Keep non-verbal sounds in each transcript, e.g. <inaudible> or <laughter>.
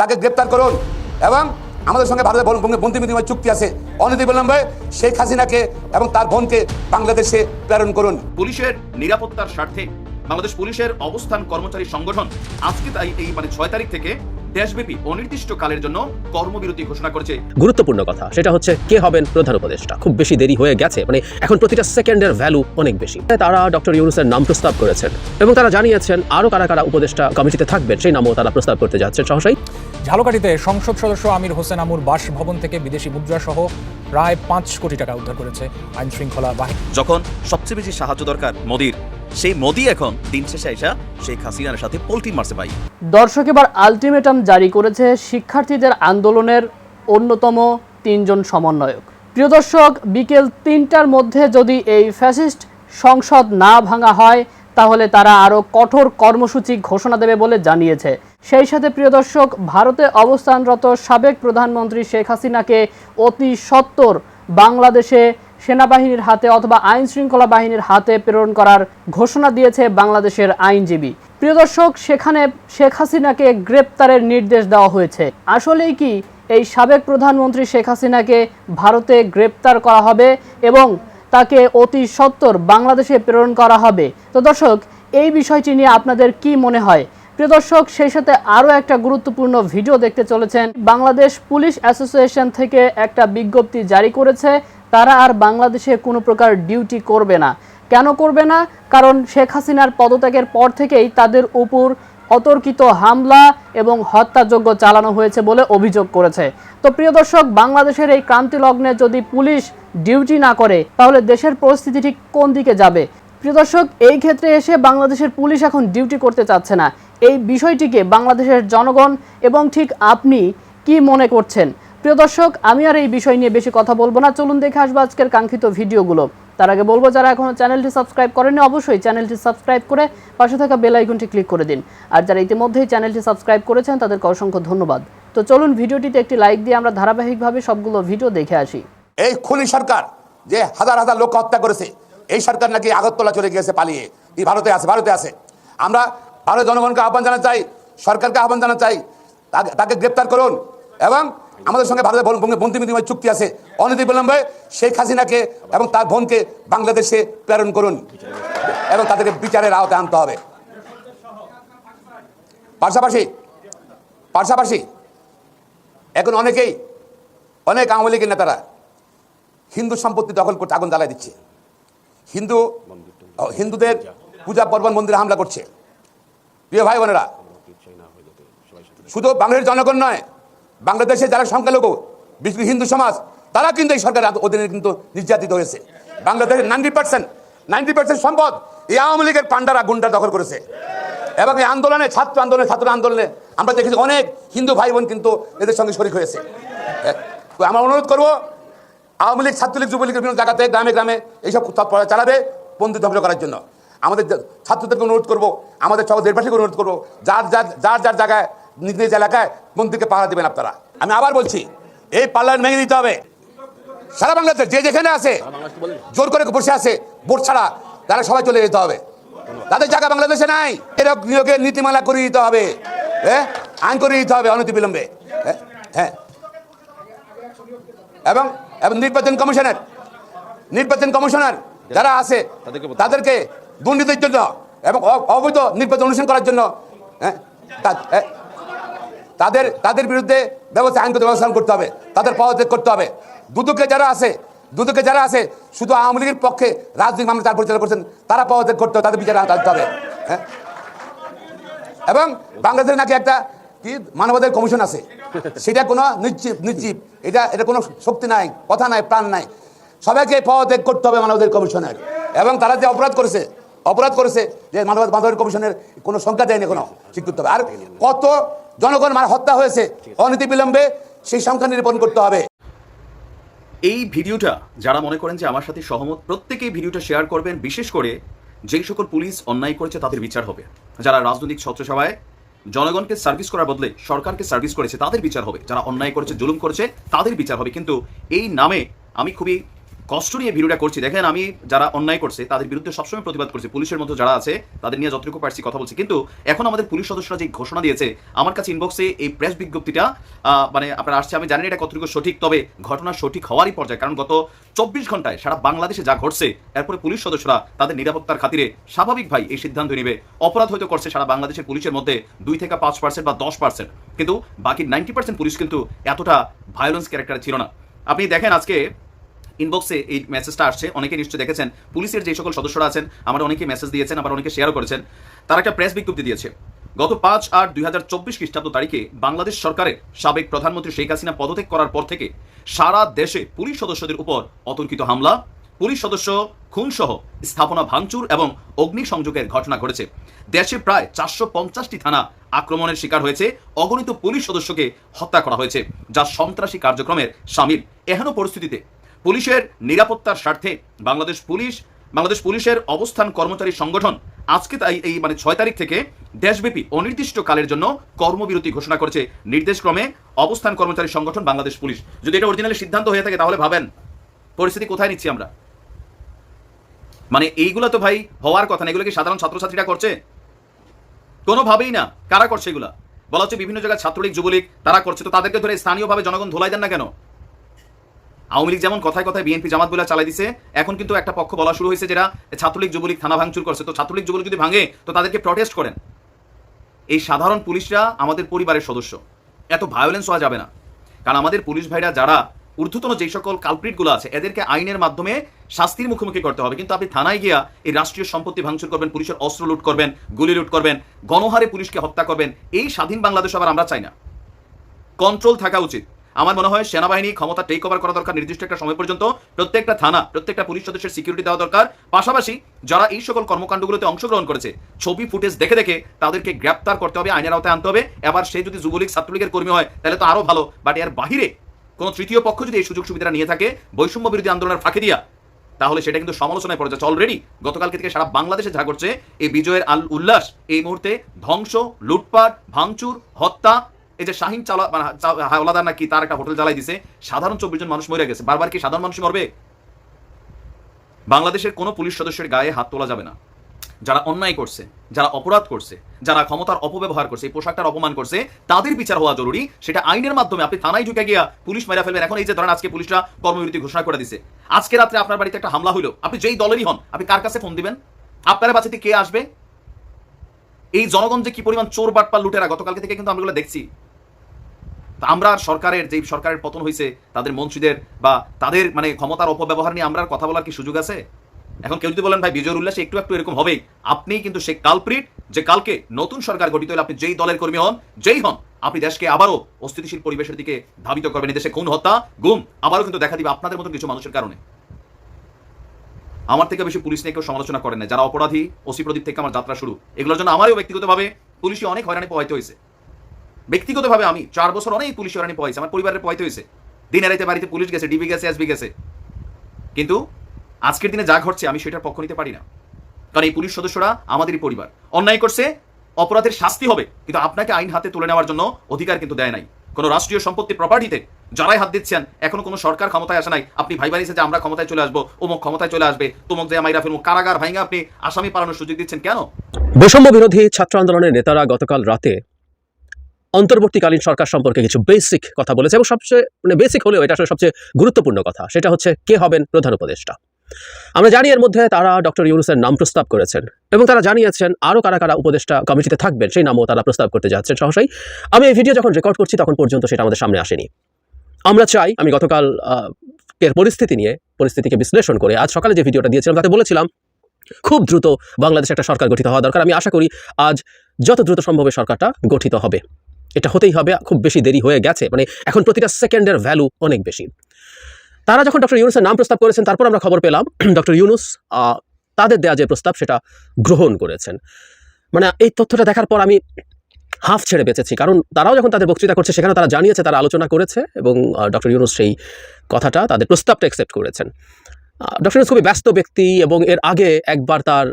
তাকে গ্রেপ্তার করুন। এবং আমাদের সঙ্গে ভারতের বন- বন- বন্দি বিনিময় চুক্তি আছে। অনতি বিলম্বে শেখ হাসিনাকে এবং তার বোনকে বাংলাদেশে প্রেরণ করুন। পুলিশের নিরাপত্তার স্বার্থে বাংলাদেশ পুলিশের অবস্থান কর্মচারী সংগঠন আজকে তাই এই মানে ছয় তারিখ থেকে দেশব্যাপী অনির্দিষ্ট কালের জন্য কর্মবিরতি ঘোষণা করেছে। গুরুত্বপূর্ণ কথা সেটা হচ্ছে কে হবেন প্রধান উপদেষ্টা। খুব বেশি দেরি হয়ে গেছে মানে এখন প্রতিটা সেকেন্ডের ভ্যালু অনেক বেশি। তারা ডক্টর ইউনুসের নাম প্রস্তাব করেছেন এবং তারা জানিয়েছেন আরও কারা কারা উপদেষ্টা কমিটিতে থাকবেন সেই নামও তারা প্রস্তাব করতে যাচ্ছেন। সহসাই। ঝালকাঠিতে সংসদ সদস্য আমির হোসেন আমুর বাসভবন থেকে বিদেশি মুদ্রা সহ প্রায় পাঁচ কোটি টাকা উদ্ধার করেছে আইন শৃঙ্খলা বাহিনী। যখন সবচেয়ে বেশি সাহায্য দরকার মোদির সেই মোদি এখন দিন শেষে আইসা শেখ হাসিনার সাথে পোল্ট্রি মারছে ভাই। দর্শক, এবার আলটিমেটাম জারি করেছে শিক্ষার্থীদের আন্দোলনের অন্যতম তিনজন সমন্বয়ক। প্রিয় দর্শক, বিকেল তিনটার মধ্যে যদি এই ফ্যাসিস্ট সংসদ না ভাঙা হয়, তাহলে তারা আরও কঠোর কর্মসূচি ঘোষণা দেবে বলে জানিয়েছে। সেই সাথে, প্রিয় দর্শক, ভারতে অবস্থানরত সাবেক প্রধানমন্ত্রী শেখ হাসিনাকে অতি সত্বর বাংলাদেশে সেনাবাহিনীর হাতে অথবা আইন শৃঙ্খলা বাহিনীর হাতে প্রেরণ করার ঘোষণা দিয়েছে বাংলাদেশের আইনজীবী। প্রিয় দর্শক, সেখানে শেখ হাসিনাকে গ্রেপ্তারের নির্দেশ দেওয়া হয়েছে। আসলেই কি এই সাবেক প্রধানমন্ত্রী শেখ হাসিনাকে ভারতে গ্রেপ্তার করা হবে এবং তাকে অতি সত্বর বাংলাদেশে প্রেরণ করা হবে? তো দর্শক, এই বিষয়টি নিয়ে আপনাদের কি মনে হয়? প্রিয় দর্শক, সেই সাথে আরও একটা গুরুত্বপূর্ণ ভিডিও দেখতে চলেছেন। বাংলাদেশ পুলিশ অ্যাসোসিয়েশন থেকে একটা বিজ্ঞপ্তি জারি করেছে তারা আর বাংলাদেশে কোনো প্রকার ডিউটি করবে না। কেন করবে না? কারণ শেখ হাসিনার পদত্যাগের পর থেকেই তাদের উপর অতর্কিত হামলা এবং হত্যাযজ্ঞ চালানো হয়েছে বলে অভিযোগ করেছে। তো প্রিয় দর্শক, বাংলাদেশের এই ক্রান্তি লগ্নে যদি পুলিশ ডিউটি না করে, তাহলে দেশের পরিস্থিতি ঠিক কোন দিকে যাবে? প্রিয় দর্শক, এই ক্ষেত্রে এসে বাংলাদেশের পুলিশ এখন ডিউটি করতে চাচ্ছে না। এই বিষয়টিকে বাংলাদেশের জনগণ এবং ঠিক আপনি কি মনে করছেন? প্রিয় দর্শক, আমি আর এই বিষয় নিয়ে বেশি কথা বলব না। চলুন দেখে আসব আজকের কাঙ্ক্ষিত ভিডিওগুলো। তার আগে বলব, যারা এখনও চ্যানেলটি সাবস্ক্রাইব করেনি অবশ্যই চ্যানেলটি সাবস্ক্রাইব করে পাশে থাকা বেল আইকনটি ক্লিক করে দিন। আর যারা ইতিমধ্যেই চ্যানেলটি সাবস্ক্রাইব করেছেন, তাদেরকে অসংখ্য ধন্যবাদ। তো চলুন ভিডিওটিতে একটি লাইক দিয়ে আমরা ধারাবাহিকভাবে সবগুলো ভিডিও দেখে আসি। এই খুনি সরকার যে হাজার হাজার লোক হত্যা করেছে, এই সরকার নাকি আগরতলা চলে গিয়েছে পালিয়ে। এই ভারতে আছে ভারতে আছে। আমরা ভারতের জনগণকে আহ্বান জানাতে চাই, সরকারকে আহ্বান জানাতে চাই তাকে গ্রেপ্তার করুন এবং আমাদের সঙ্গে ভারতের বন- বন- বন্দি বিনিময় চুক্তি আছে। অনতি বিলম্বে শেখ হাসিনাকে এবং তার বোনকে বাংলাদেশে প্রেরণ করুন এবং তাদেরকে বিচারের আওতায় আনতে হবে। পাশাপাশি পাশাপাশি এখন অনেকেই অনেক আওয়ামী লীগের নেতারা হিন্দু সম্পত্তি দখল করতে আগুন জ্বালাই দিচ্ছে। হিন্দু হিন্দুদের পূজা পার্বণ মন্দিরে হামলা করছে। প্রিয় ভাই বোনেরা, শুধু বাংলাদেশের জনগণ নয় বাংলাদেশে যারা সংখ্যালঘু, বিশেষ হিন্দু সমাজ, তারা কিন্তু এই সরকারের অধীনে কিন্তু নির্যাতিত হয়েছে। বাংলাদেশের নাইনটি পার্সেন্ট নাইনটি পার্সেন্ট সম্পদ এই আওয়ামী লীগের পান্ডারা গুন্ডা দখল করেছে। এবং এই আন্দোলনে, ছাত্র আন্দোলনে ছাত্র আন্দোলনে আমরা দেখেছি অনেক হিন্দু ভাই বোন কিন্তু এদের সঙ্গে শরিক হয়েছে। আমরা অনুরোধ করব, আওয়ামী লীগ, ছাত্রলীগ, যুবলীগের বিভিন্ন জায়গাতে, গ্রামে গ্রামে এইসব তৎপরতা চালাবে, বন্দি ধ্বংস করার জন্য। আমাদের ছাত্রদেরকে অনুরোধ করব, আমাদের সব দেশবাসীকে অনুরোধ করব, যার যার যার যার জায়গায় নিজ নিজ এলাকায় মন্দিরকে পাহারা দেবেন আপনারা। আমি আবার বলছি এই পার্লামেন্ট ভেঙে দিতে হবে। সারা বাংলাদেশে যে যেখানে আছে জোর করে বসে আছে ভোট ছাড়া তারা সবাই চলে যেতে হবে। তাদের জায়গা বাংলাদেশে নাই এরকম নিয়োগের নীতিমালা করে দিতে হবে। হ্যাঁ আইন করে দিতে হবে অনতি বিলম্বে হ্যাঁ। এবং এবং নির্বাচন কমিশনের নির্বাচন কমিশনার যারা আছে তাদেরকে দুর্নীতির জন্য এবং অবৈধ নির্বাচন অনুষ্ঠান করার জন্য হ্যাঁ, তাদের তাদের বিরুদ্ধে ব্যবস্থা, আইনগত ব্যবস্থা করতে হবে। তাদের পদত্যাগ করতে হবে। দুদকে যারা আছে, দুদকে যারা আছে, শুধু আওয়ামী লীগের পক্ষে রাজনৈতিক মামলা তার পরিচালনা করছেন, তারা পদত্যাগ করতে হবে, তাদের বিচার আনতে হবে। হ্যাঁ? এবং বাংলাদেশের নাকি একটা কি, মানবাধিকার কমিশন আছে। সেটা কোনো নিশ্চিপ নিশ্চিপ এটা এটা কোনো শক্তি নাই, কথা নাই, প্রাণ নাই। সবাইকে পদত্যাগ করতে হবে মানবাধিকার কমিশনের। এবং তারা যে অপরাধ করেছে অপরাধ করেছে যে মানব মানবাধিকার কমিশনের কোনো সংখ্যা দেয়নি কোনো করতে হবে। আর কত জনগণ মার হত্যা হয়েছে অনীতি বিলম্বে, সেই সংখ্যা নিরূপণ করতে হবে। এই ভিডিওটা যারা মনে করেন যে আমার সাথে সহমত, প্রত্যেকেই ভিডিওটা শেয়ার করবেন। বিশেষ করে যেই সকল পুলিশ অন্যায় করেছে তাদের বিচার হবে। যারা রাজনৈতিক ছত্রসভায় জনগণকে সার্ভিস করার বদলে সরকারকে সার্ভিস করেছে, তাদের বিচার হবে। যারা অন্যায় করেছে, জুলুম করেছে, তাদের বিচার হবে। কিন্তু এই নামে আমি খুবই কষ্ট নিয়ে ভিডিওটা করছি। দেখেন, আমি যারা অন্যায় করছে, তাদের বিরুদ্ধে সবসময় প্রতিবাদ করছি। পুলিশের মতো যারা আছে, তাদের নিয়ে যতটুকু পারছি কথা বলছি। কিন্তু এখন আমাদের পুলিশ সদস্যরা যে ঘোষণা দিয়েছে, আমার কাছে ইনবক্সে এই প্রেস বিজ্ঞপ্তিটা মানে আপনার আসছে, আমি জানি এটা কতটুকু সঠিক, তবে ঘটনা সঠিক হওয়ারই পর্যায়ে, কারণ গত চব্বিশ ঘন্টায় সারা বাংলাদেশে যা ঘটছে, এরপরে পুলিশ সদস্যরা তাদের নিরাপত্তার খাতিরে স্বাভাবিক ভাই এই সিদ্ধান্ত নেবে। অপরাধ হয়তো করছে সারা বাংলাদেশের পুলিশের মধ্যে দুই থেকে পাঁচ পার্সেন্ট বা দশ পার্সেন্ট কিন্তু বাকি নাইনটি পার্সেন্ট পুলিশ কিন্তু এতটা ভায়োলেন্স ক্যারেক্টার ছিল না। আপনি দেখেন আজকে ইনবক্সে এই মেসেজটা আসছে। অনেকে নিশ্চয়ই দেখেছেন, পুলিশের যে সকল সদস্যরা আছেন, আমার অনেকে মেসেজ দিয়েছেন, আবার অনেকে শেয়ারও করেছেন, তারা একটা প্রেস বিজ্ঞপ্তি দিয়েছে। গত পাঁচ আট দুই হাজার চব্বিশ খ্রিস্টাব্দ তারিখে বাংলাদেশ সরকারের সাবেক প্রধানমন্ত্রী শেখ হাসিনা পদত্যাগ করার পর থেকে সারা দেশে পুলিশ সদস্যদের উপর অতর্কিত হামলা, পুলিশ সদস্য খুনসহ স্থাপনা ভাঙচুর এবং অগ্নিসংযোগের ঘটনা ঘটেছে। দেশে প্রায় চারশো পঞ্চাশটি থানা আক্রমণের শিকার হয়েছে, অগণিত পুলিশ সদস্যকে হত্যা করা হয়েছে, যা সন্ত্রাসী কার্যক্রমের সামিল। এহেন পরিস্থিতিতে পুলিশের নিরাপত্তার স্বার্থে বাংলাদেশ পুলিশ, বাংলাদেশ পুলিশের অবস্থান কর্মচারী সংগঠন আজকে তাই এই মানে ছয় তারিখ থেকে দেশব্যাপী অনির্দিষ্ট কালের জন্য কর্মবিরতি ঘোষণা করেছে। নির্দেশক্রমে অবস্থান কর্মচারী সংগঠন বাংলাদেশ পুলিশ। যদি এটা অরিজিনালি সিদ্ধান্ত হয়ে থাকে তাহলে ভাবেন, পরিস্থিতি কোথায় নিচ্ছি আমরা? মানে এইগুলো তো ভাই হওয়ার কথা না, এগুলো কি সাধারণ ছাত্রছাত্রীরা করছে? কোনোভাবেই না। কারা করছে এগুলা? বলা হচ্ছে বিভিন্ন জায়গায় ছাত্রলীগ, যুবলীগ, তারা করছে। তো তাদেরকে ধরে স্থানীয়ভাবে জনগণ ধোলাই দেন না কেন? আওয়ামী লীগ যেমন কথায় কথায় বিএনপি জামাত বলে চালাই দিছে, এখন কিন্তু একটা পক্ষ বলা শুরু হয়েছে যেটা ছাত্রলীগ যুবলীগ থানা ভাঙচুর করছে। তো ছাত্রলীগ যুবলীগ যদি ভাঙে, তো তাদেরকে প্রটেস্ট করেন। এই সাধারণ পুলিশরা আমাদের পরিবারের সদস্য। এত ভায়োলেন্স হওয়া যাবে না। কারণ আমাদের পুলিশ ভাইরা যারা ঊর্ধ্বতন যে সকল কালপ্রিটগুলো আছে, এদেরকে আইনের মাধ্যমে শাস্তির মুখোমুখি করতে হবে। কিন্তু আপনি থানায় গিয়া এই রাষ্ট্রীয় সম্পত্তি ভাঙচুর করবেন, পুলিশের অস্ত্র লুট করবেন, গুলি লুট করবেন, গণহারে পুলিশকে হত্যা করবেন, এই স্বাধীন বাংলাদেশ আবার আমরা চাই না। কন্ট্রোল থাকা উচিত। আমার মনে হয় সেনাবাহিনী ক্ষমতা টেক ওভার করা দরকার নির্দিষ্ট একটা সময় পর্যন্ত। প্রত্যেকটা থানা, প্রত্যেকটা পুলিশ সদস্যের সিকিউরিটি দেওয়া দরকার। পাশাপাশি যারা এই সকল কর্মকাণ্ডগুলোতে অংশগ্রহণ করেছে, ছবি ফুটেজ দেখে দেখে তাদেরকে গ্রেপ্তার করতে হবে, আইনের আওতায় আনতে হবে। এবার সে যদি যুবলীগ, ছাত্রলীগের কর্মী হয়, তাহলে তো আরও ভালো। বাট এর বাহিরে কোনো তৃতীয় পক্ষ যদি এই সুযোগ সুবিধা নিয়ে থাকে, বৈষম্য বিরোধী আন্দোলনের ফাঁকি দিয়া, তাহলে সেটা কিন্তু সমালোচনায় পড়ে যাচ্ছে অলরেডি গতকালকে থেকে সারা বাংলাদেশে যা করছে এই বিজয়ের আল উল্লাস এই মুহূর্তে ধ্বংস, লুটপাট, ভাঙচুর, হত্যা এই যে শাহিন চালা মানে হাওলাদার নাকি তার একটা হোটেল জ্বালাই দিছে, সাধারণ চব্বিশ জন মানুষ মরে গেছে। বারবার কি সাধারণ মানুষ মরবে? বাংলাদেশের কোনো পুলিশ সদস্যের গায়ে হাত তোলা যাবে না। যারা অন্যায় করছে, যারা অপরাধ করছে, যারা ক্ষমতার অপব্যবহার করছে, এই পোশাকটার অপমান করছে, তাদের বিচার হওয়া জরুরি। সেটা আইনের মাধ্যমে আপনি থানায় ঢুকে গিয়া পুলিশ মেরা ফেলবেন। এখন এই যে ধরেন আজকে পুলিশরা কর্মবিরতি ঘোষণা করে দিছে। আজকে রাত্রে আপনার বাড়িতে একটা হামলা হইল। আপনি যেই দলেরই হন, আপনি কার কাছে ফোন দিবেন? আপনার বাঁচিতে কে আসবে? এই জনগণ যে কি পরিমাণ চোর বাটপা লুটেরা, গতকালকে থেকে কিন্তু আমরা দেখছি। তা আমরা সরকারের যে সরকারের পতন হয়েছে তাদের মন্ত্রীদের বা তাদের মানে ক্ষমতার অপব্যবহার নিয়ে আমরা কথা বলার কি সুযোগ আছে? এখন কেউ যদি বলেন, ভাই বিজয় উল্লাসে একটু একটু এরকম হবেই। আপনি কিন্তু সে কালপ্রিট, যে কালকে নতুন সরকার গঠিত হলে আপনি যেই দলের কর্মী হন, যেই হন, আপনি দেশকে আবারও অস্থিতিশীল পরিবেশের দিকে ধাবিত করবেন দেশে খুন, হত্যা, গুম, আবারও কিন্তু দেখা দিবে আপনাদের মতন কিছু মানুষের কারণে। আমার থেকে বেশি পুলিশ নিয়ে কেউ সমালোচনা করেন না। যারা অপরাধী, ওসি প্রদীপ থেকে আমার যাত্রা শুরু। এগুলোর জন্য আমারও ব্যক্তিগতভাবে পুলিশে অনেক হয়রানি পোহাইতে হয়েছে ব্যক্তিগতভাবে আমি চার বছর অনেক পুলিশ হয়রানি পোহাইছে, আমার পরিবারের পোহাইতে হয়েছে। দিন এরাইতে বাড়িতে পুলিশ গেছে, ডিবি গেছে, এসবি গেছে। কিন্তু আজকের দিনে যা ঘটছে, আমি সেটার পক্ষ নিতে পারি না। কারণ এই পুলিশ সদস্যরা আমাদেরই পরিবার। অন্যায় করছে, অপরাধের শাস্তি হবে, কিন্তু আপনাকে আইন হাতে তুলে নেওয়ার জন্য অধিকার কিন্তু দেয় নাই। কোনো রাষ্ট্রীয় সম্পত্তি প্রপার্টিতে যারাই হাত দিচ্ছেন, এখনও কোনো সরকার ক্ষমতায় আসে নাই। আপনি ভাই বাড়িছে যে আমরা ক্ষমতায় চলে আসব, অমুক ক্ষমতায় চলে আসবে, তোমক যে মাইরা ফেলব কারাগার ভাইঙ্গা আপনি আসামি পালানোর সুযোগ দিচ্ছেন কেন? বৈষম্য বিরোধী ছাত্র আন্দোলনের নেতারা গতকাল রাতে অন্তর্বর্তীকালীন সরকার সম্পর্কে কিছু বেসিক কথা বলেছে এবং সবচেয়ে মানে বেসিক হলেও এটা আসলে সবচেয়ে গুরুত্বপূর্ণ কথা, সেটা হচ্ছে কে হবেন প্রধান উপদেষ্টা। আমরা জানি এর মধ্যে তারা ডক্টর ইউনুসের নাম প্রস্তাব করেছেন এবং তারা জানিয়েছেন আরও কারা কারা উপদেষ্টা কমিটিতে থাকবেন, সেই নামও তারা প্রস্তাব করতে যাচ্ছেন সহসাই। আমি এই ভিডিও যখন রেকর্ড করছি তখন পর্যন্ত সেটা আমাদের সামনে আসেনি। আমরা চাই, আমি গতকাল এর পরিস্থিতি নিয়ে, পরিস্থিতিকে বিশ্লেষণ করে আজ সকালে যে ভিডিওটা দিয়েছিলাম তাতে বলেছিলাম, খুব দ্রুত বাংলাদেশে একটা সরকার গঠিত হওয়া দরকার। আমি আশা করি আজ যত দ্রুত সম্ভব সরকারটা গঠিত হবে। এটা হতেই হবে, খুব বেশি দেরি হয়ে গেছে। মানে এখন প্রতিটা সেকেন্ডের ভ্যালু অনেক বেশি। তারা যখন ডক্টর ইউনুসের নাম প্রস্তাব করেছেন, তারপর আমরা খবর পেলাম <clears throat> ডক্টর ইউনুস তাদের দেয়া যে প্রস্তাব, সেটা গ্রহণ করেছেন। মানে এই তথ্যটা দেখার পর আমি হাফ ছেড়ে বেঁচেছি, কারণ তারাও যখন তাদের বক্তৃতা করছে, সেখানে তারা জানিয়েছে, তারা আলোচনা করেছে, এবং ডক্টর ইউনুস সেই কথাটা, তাদের প্রস্তাবটা অ্যাকসেপ্ট করেছেন। ডক্টর ইউনুস খুবই ব্যস্ত ব্যক্তি, এবং এর আগে একবার তার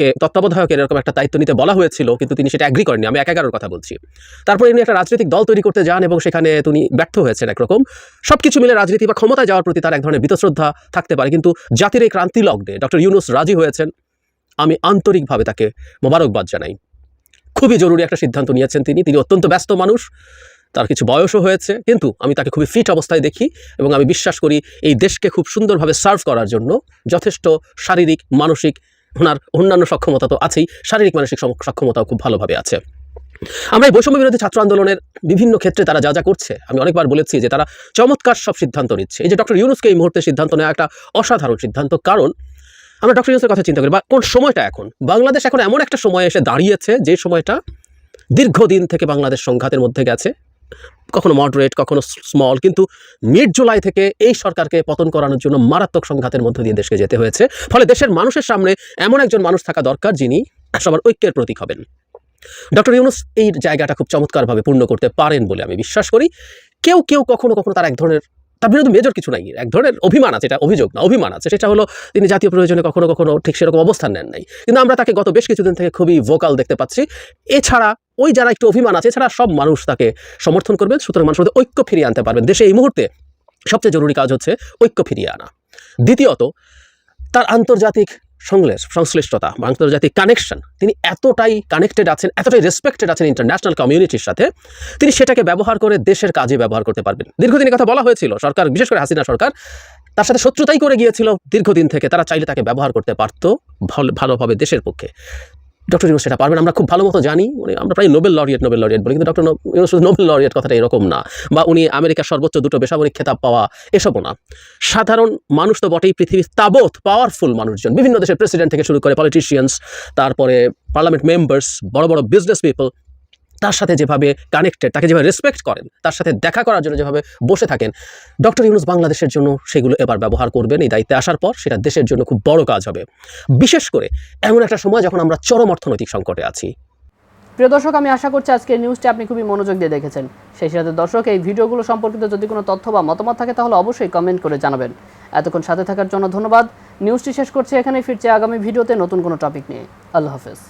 তত্ত্বাবধায়ককে তত্ত্বাবধায়কের এরকম একটা দায়িত্ব নিতে বলা হয়েছিল, কিন্তু তিনি সেটা অ্যাগ্রি করেননি। আমি এক এগারোর কথা বলছি। তারপর ইনি একটা রাজনৈতিক দল তৈরি করতে যান এবং সেখানে তিনি ব্যর্থ হয়েছেন একরকম। সব কিছু মিলে রাজনীতি বা ক্ষমতায় যাওয়ার প্রতি তার এক ধরনের বীতশ্রদ্ধা থাকতে পারে। কিন্তু জাতির এই ক্রান্তি লগ্নে ডক্টর ইউনুস রাজি হয়েছেন। আমি আন্তরিকভাবে তাকে মোবারকবাদ জানাই। খুবই জরুরি একটা সিদ্ধান্ত নিয়েছেন তিনি। তিনি অত্যন্ত ব্যস্ত মানুষ, তার কিছু বয়সও হয়েছে, কিন্তু আমি তাকে খুবই ফিট অবস্থায় দেখি এবং আমি বিশ্বাস করি এই দেশকে খুব সুন্দরভাবে সার্ভ করার জন্য যথেষ্ট শারীরিক, মানসিক ওনার অন্যান্য সক্ষমতা তো আছেই, শারীরিক মানসিক সক্ষমতাও খুব ভালোভাবে আছে। আমরা এই বৈষম্য বিরোধী ছাত্র আন্দোলনের বিভিন্ন ক্ষেত্রে তারা যা যা করছে, আমি অনেকবার বলেছি যে তারা চমৎকার সব সিদ্ধান্ত নিচ্ছে। এই যে ডক্টর ইউনুসকে এই মুহূর্তে সিদ্ধান্ত নেওয়া একটা অসাধারণ সিদ্ধান্ত, কারণ আমরা ডক্টর ইউনুসের কথা চিন্তা করি, বা কোন সময়টা এখন? বাংলাদেশ এখন এমন একটা সময় এসে দাঁড়িয়েছে যে সময়টা দীর্ঘদিন থেকে বাংলাদেশ সংঘাতের মধ্যে গেছে। কখনো মডারেট কখনো স্মল কিন্তু মিড জুলাই থেকে এই সরকারকে পতন করানোর জন্য মারাত্মক সংঘাতের মধ্য দিয়ে দেশকে যেতে হয়েছে। ফলে দেশের মানুষের সামনে এমন একজন মানুষ থাকা দরকার যিনি সবার ঐক্যের প্রতীক হবেন। ডক্টর ইউনুস এই জায়গাটা খুব চমৎকারভাবে পূর্ণ করতে পারেন বলে আমি বিশ্বাস করি। কেউ কেউ কখনো কখনো তার এক ধরনের, তার বিরুদ্ধে মেজর কিছু নাই। এক ধরনের অভিমান আছে, এটা অভিযোগ না, অভিমান আছে। সেটা হলো তিনি জাতীয় প্রয়োজনে কখনো কখনো ঠিক সেরকম অবস্থান নেন নাই। কিন্তু আমরা তাকে গত বেশ কিছুদিন থেকে খুবই ভোকাল দেখতে পাচ্ছি। এছাড়া ওই যারা একটু অভিমান আছে, এছাড়া সব মানুষ তাকে সমর্থন করবেন সুতরাং মানুষের মধ্যে ঐক্য ফিরিয়ে আনতে পারবেন। দেশে এই মুহূর্তে সবচেয়ে জরুরি কাজ হচ্ছে ঐক্য ফিরিয়ে আনা। দ্বিতীয়ত, তার আন্তর্জাতিক সংশ্লেষ সংশ্লিষ্টতা বা আন্তর্জাতিক কানেকশন তিনি এতটাই কানেক্টেড আছেন, এতটাই রেসপেক্টেড আছেন ইন্টারন্যাশনাল কমিউনিটির সাথে, তিনি সেটাকে ব্যবহার করে দেশের কাজে ব্যবহার করতে পারবেন। দীর্ঘদিন এ কথা বলা হয়েছিল, সরকার, বিশেষ করে হাসিনা সরকার, তার সাথে শত্রুতাই করে গিয়েছিল। দীর্ঘদিন থেকে তারা চাইলে তাকে ব্যবহার করতে পারতো, ভালো- ভালোভাবে দেশের পক্ষে। ডক্টর ইউনুস সেটা পারবেন আমরা খুব ভালো মতো জানি, উনি আমরা প্রায় নোবেল লরিয়েট নোবেল লরিয়েট বলি, কিন্তু ডক্টর ইউনুস নোবেল লরিয়েট কথাটা এরকম না, বা উনি আমেরিকার সর্বোচ্চ দুটো বেসামরিক খেতাব পাওয়া এসবও না। সাধারণ মানুষ তো বটেই পৃথিবীর তাবৎ পাওয়ারফুল মানুষজন, বিভিন্ন দেশের প্রেসিডেন্ট থেকে শুরু করে পলিটিশিয়ানস তারপরে পার্লামেন্ট মেম্বার্স বড় বড় বিজনেস পিপল তার সাথে যেভাবে কানেক্টেড তাকে যেভাবে রেসপেক্ট করেন, তার সাথে দেখা করার জন্য যেভাবে বসে থাকেন ডক্টর ইউনুস বাংলাদেশের জন্য সেগুলো এবার ব্যবহার করবেন, এই দায়িত্বে আসার পর সেটা দেশের জন্য খুব বড় কাজ হবে। বিশেষ করে এমন একটা সময় যখন আমরা চরম অর্থনৈতিক সংকটে আছি। প্রিয় দর্শক, আমি আশা করছি আজকের নিউজটি আপনি খুবই মনোযোগ দিয়ে দেখেছেন। সেই সাথে দর্শক, এই ভিডিওগুলো সম্পর্কিত যদি কোনো তথ্য বা মতামত থাকে, তাহলে অবশ্যই কমেন্ট করে জানাবেন। এতক্ষণ সাথে থাকার জন্য ধন্যবাদ। নিউজটি শেষ করছি এখানেই, ফিরছে আগামী ভিডিওতে নতুন কোনো টপিক নিয়ে। আল্লাহ হাফেজ।